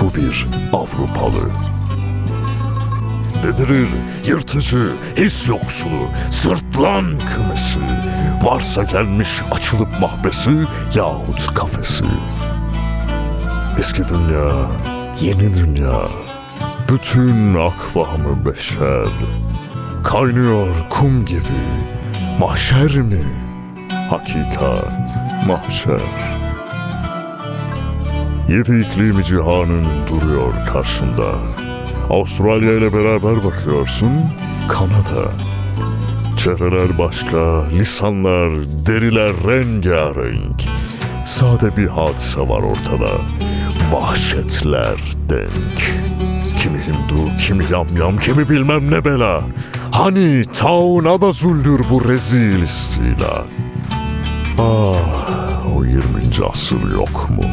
bu bir Avrupalı. Dedirir yırtıcı, his yoksulu, sırtlan kümesi. Varsa gelmiş açılıp mahbesi yahut kafesi. Eski dünya, yeni dünya, bütün akvamı beşer. Kaynıyor kum gibi, mahşer mi? Hakikat, mahşer. Yedi iklimi cihanın duruyor karşında. Avustralya ile beraber bakıyorsun, Kanada. Çehreler başka, lisanlar, deriler rengarenk. Sade bir hadise var ortada. Vahşetler denk. Kimi Hindu, kimi yamyam, kimi bilmem ne bela. Hani tauna da zuldür bu rezil istila. Ah, o 20. asır yok mu?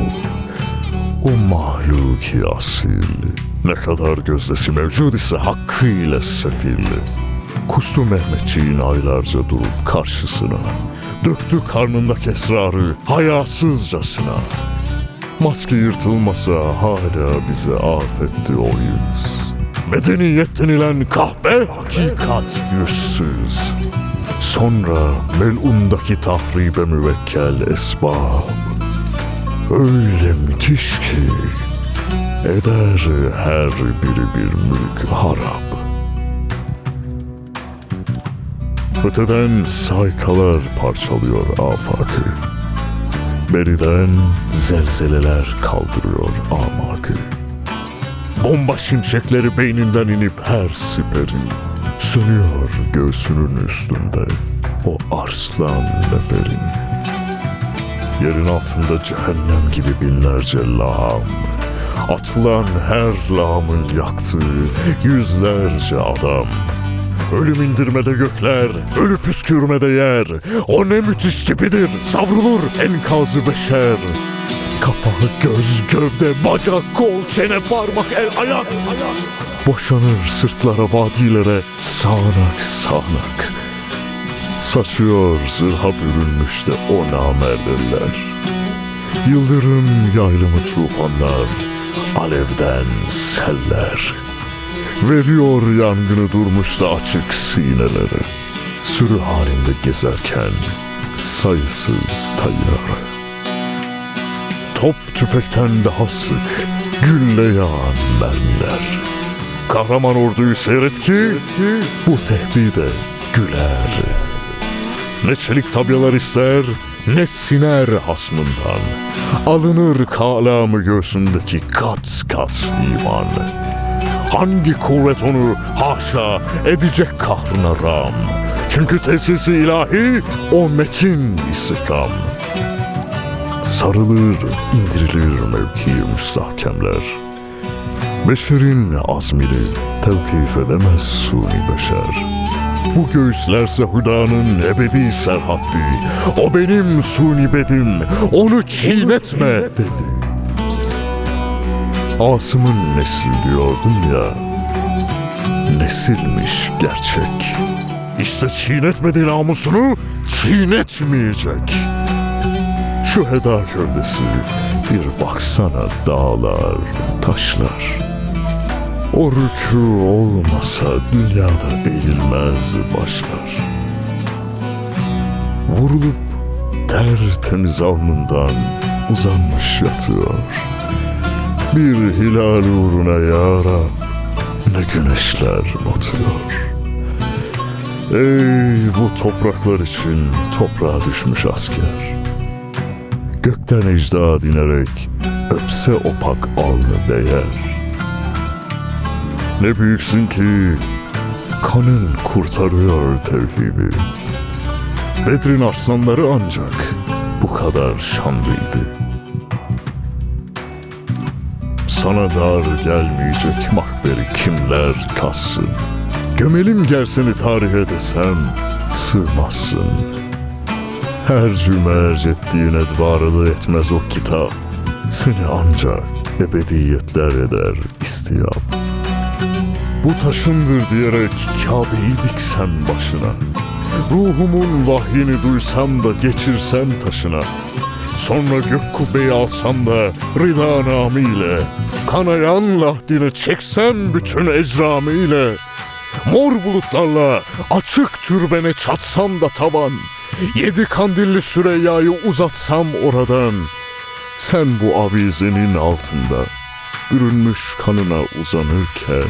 O mahluki asil ne kadar gözdesi mevcud ise hakkıyla sefil. Kustu Mehmetçiğin aylarca durup karşısına. Döktü karnındaki esrarı hayasızcasına. Maske yırtılmasa hala bize afetti o yüz. Medeniyet denilen kahpe hakikat yüzsüz. Sonra melundaki tahribe müvekkel esbab. Öyle müthiş ki eder her biri bir mülk harap. Öteden saykalar parçalıyor afakı. Beriden zelzeleler kaldırıyor amakı. Bomba şimşekleri beyninden inip her siperin Sönüyor göğsünün üstünde o arslan neferin Yerin altında cehennem gibi binlerce lağım Atılan her lağımın yaktığı yüzlerce adam Ölüm indirmede gökler, ölü püskürmede yer O ne müthiş tipidir, savrulur enkazı beşer Kafa, göz, gövde, bacak, kol, çene, parmak, el, ayak, ayak. Boşanır sırtlara, vadilere, sağanak, sağanak. Saçıyor zırha bürünmüş de o namerdeler. Yıldırım yaylımı tufanlar, alevden seller. Veriyor yangını durmuş da açık sinelere. Sürü halinde gezerken sayısız tayyare. Top tüfekten daha sık gülle yağan mermiler. Kahraman orduyu seyret ki bu tehdide güler. Ne çelik tabyalar ister ne siner hasmından. Alınır kalamı göğsündeki kat kat iman. Hangi kuvvet onu haşa edecek kahrına ram? Çünkü tesisi ilahi o metin istikam. Sarılır, indirilir mevki müstahkemler. Beşerin azmini tevkif edemez suni beşer. Bu göğüslerse hüdanın ebedi serhaddi. O benim suni bedim, onu çiğnetme dedi. Asım'ın nesli diyordum ya. Nesilmiş gerçek. İşte çiğnetmedi namusunu, çiğnetmeyecek. Şu heda gövdesi bir baksana dağlar, taşlar. O olmasa dünyada eğilmez başlar. Vurulup tertemiz alnından uzanmış yatıyor. Bir hilal uğruna ya Rab, ne güneşler batıyor. Ey bu topraklar için toprağa düşmüş asker. Gökten ecdad inerek öpse opak alnı değer. Ne büyüksün ki kanın kurtarıyor tevhidi. Bedrin arslanları ancak bu kadar şanlıydı. Sana dar gelmeyecek mahberi kimler kassın. Gömelim gel seni tarihe desem sığmazsın. Her cüme erc ettiğin edvarı etmez o kitap. Seni ancak ebediyetler eder istiyap. Bu taşındır diyerek Kabe'yi diksem başına. Ruhumun vahyini duysam da geçirsem taşına. Sonra gök kubbeyi alsam da rıda namıyla. Kanayan lahdini çeksem bütün ecramiyle. Mor bulutlarla açık türbene çatsam da taban. Yedi kandilli Süreyya'yı uzatsam oradan. Sen bu avizenin altında bürünmüş kanına uzanırken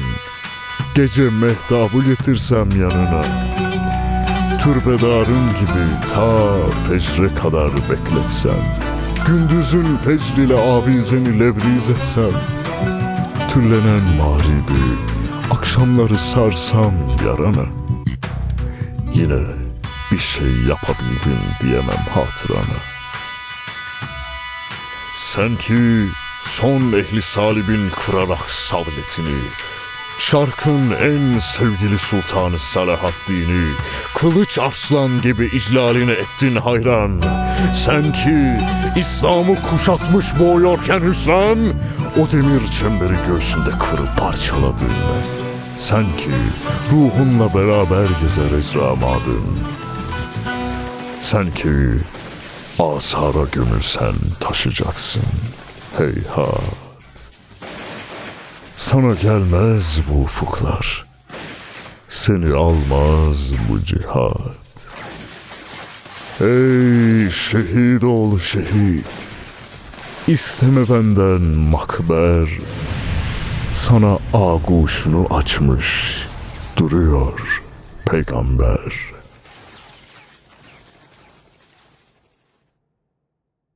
Gece mehtabı getirsem yanına. Türbedarın gibi ta fecre kadar bekletsem. Gündüzün fecriyle avizeni lebriz etsem. Tüllenen mağribi akşamları sarsam yarana. Yine bir şey yapabildim diyemem hatırana. Sen ki son ehli salibin kırarak savletini Şarkın en sevgili sultanı Salahaddin'i Kılıç arslan gibi iclalini ettin hayran. Sen ki İslam'ı kuşatmış boğuyorken hüsran O demir çemberi göğsünde kırıp parçaladın. Sen ki ruhunla beraber gezer ecramadın. Sen ki asara gömülsen taşacaksın Heyhat sana gelmez bu ufuklar. Seni almaz bu cihat. Ey şehit oğlu şehit. İsteme benden makber. Sana ağuşunu açmış duruyor peygamber.